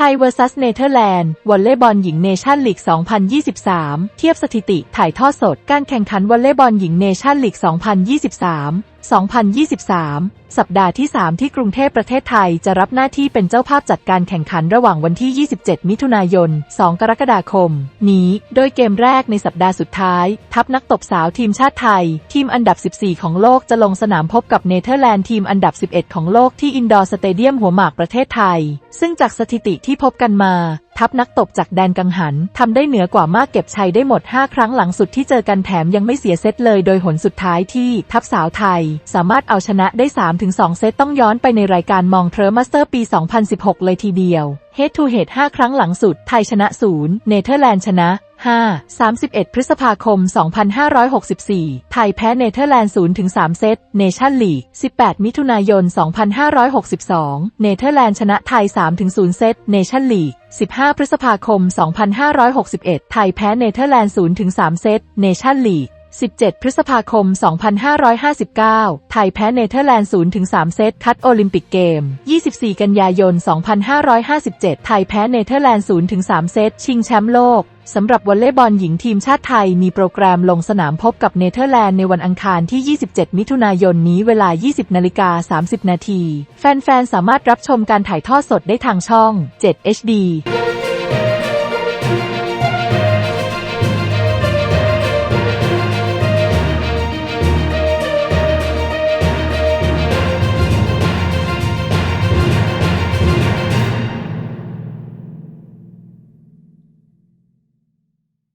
ไทย vs เนเธอร์แลนด์วอลเลย์บอลหญิงเนชั่นลีก 2023 เทียบสถิติถ่ายทอดสด การแข่งขันวอลเลย์บอลหญิงเนชั่นลีก 2023 2023 สัปดาห์ที่ 3 ที่กรุงเทพประเทศไทยจะรับหน้าที่เป็นเจ้าภาพจัดการแข่งขันระหว่างวันที่ 27 มิถุนายน 2 กรกฎาคม นี้ โดยเกมแรกในสัปดาห์สุดท้าย ทัพนักตบสาวทีมชาติไทย ทีมอันดับ 14 ของโลกจะลงสนามพบกับเนเธอร์แลนด์ทีมอันดับ 11 ของโลกที่อินดอร์สเตเดียมหัวหมากประเทศไทย ซึ่งจากสถิติที่พบกันมา ทัพนักตบจากแดนกังหันทำได้เหนือกว่ามากเก็บชัยได้หมด 5 ครั้งหลังสุดที่เจอกันแถมยังไม่เสียเซตเลยโดยหนสุดท้ายที่ทัพสาวไทย สามารถเอาชนะได้ 3-2 เซตต้องย้อนไปในรายการมองเทอร์มาสเตอร์ปี 2016 เลยทีเดียวเฮดทูเฮด5ครั้งหลังสุดไทยชนะ 0 เนเธอร์แลนด์ชนะ 5 31 พฤษภาคม 2564 ไทยแพ้เนเธอร์แลนด์0-3เซต เนชั่นลีก 18 มิถุนายน 2562 เนเธอร์แลนด์ชนะไทย3-0เซต เนชั่นลีก 15 พฤษภาคม 2561 ไทยแพ้เนเธอร์แลนด์0-3เซต เนชั่นลีก 17 พฤษภาคม 2559 ไทยแพ้เนเธอร์แลนด์ 0-3 เซต คัดโอลิมปิกเกม 24 กันยายน 2557 ไทยแพ้เนเธอร์แลนด์ 0-3 เซต ชิงแชมป์โลก สำหรับวอลเลย์บอลหญิงทีมชาติไทยมีโปรแกรมลงสนามพบกับเนเธอร์แลนด์ในวันอังคารที่ 27 มิถุนายนนี้เวลา 20 นาฬิกา 30 นาที แฟนๆ สามารถรับชมการถ่ายทอดสดได้ทางช่อง 7 HD